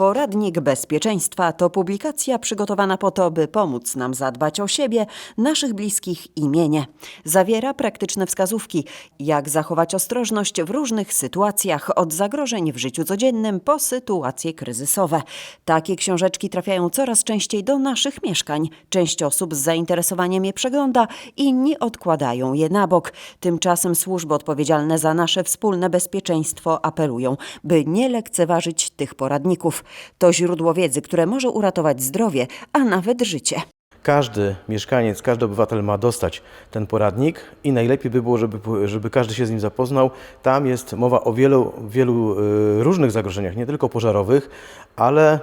Poradnik Bezpieczeństwa to publikacja przygotowana po to, by pomóc nam zadbać o siebie, naszych bliskich i mienie. Zawiera praktyczne wskazówki, jak zachować ostrożność w różnych sytuacjach, od zagrożeń w życiu codziennym po sytuacje kryzysowe. Takie książeczki trafiają coraz częściej do naszych mieszkań. Część osób z zainteresowaniem je przegląda, inni odkładają je na bok. Tymczasem służby odpowiedzialne za nasze wspólne bezpieczeństwo apelują, by nie lekceważyć tych poradników. To źródło wiedzy, które może uratować zdrowie, a nawet życie. Każdy mieszkaniec, każdy obywatel ma dostać ten poradnik i najlepiej by było, żeby, żeby każdy się z nim zapoznał. Tam jest mowa o wielu, wielu e, różnych zagrożeniach, nie tylko pożarowych, ale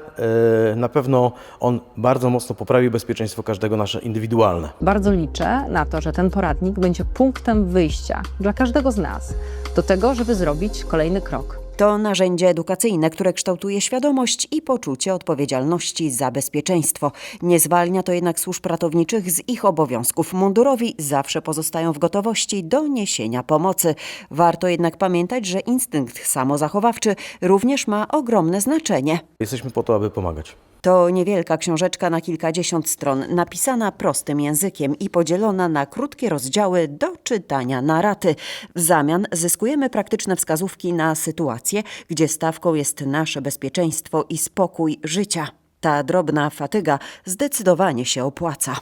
e, na pewno on bardzo mocno poprawi bezpieczeństwo każdego nasze indywidualne. Bardzo liczę na to, że ten poradnik będzie punktem wyjścia dla każdego z nas do tego, żeby zrobić kolejny krok. To narzędzie edukacyjne, które kształtuje świadomość i poczucie odpowiedzialności za bezpieczeństwo. Nie zwalnia to jednak służb ratowniczych z ich obowiązków. Mundurowi zawsze pozostają w gotowości do niesienia pomocy. Warto jednak pamiętać, że instynkt samozachowawczy również ma ogromne znaczenie. Jesteśmy po to, aby pomagać. To niewielka książeczka na kilkadziesiąt stron, napisana prostym językiem i podzielona na krótkie rozdziały do czytania na raty. W zamian zyskujemy praktyczne wskazówki na sytuacje, gdzie stawką jest nasze bezpieczeństwo i spokój życia. Ta drobna fatyga zdecydowanie się opłaca.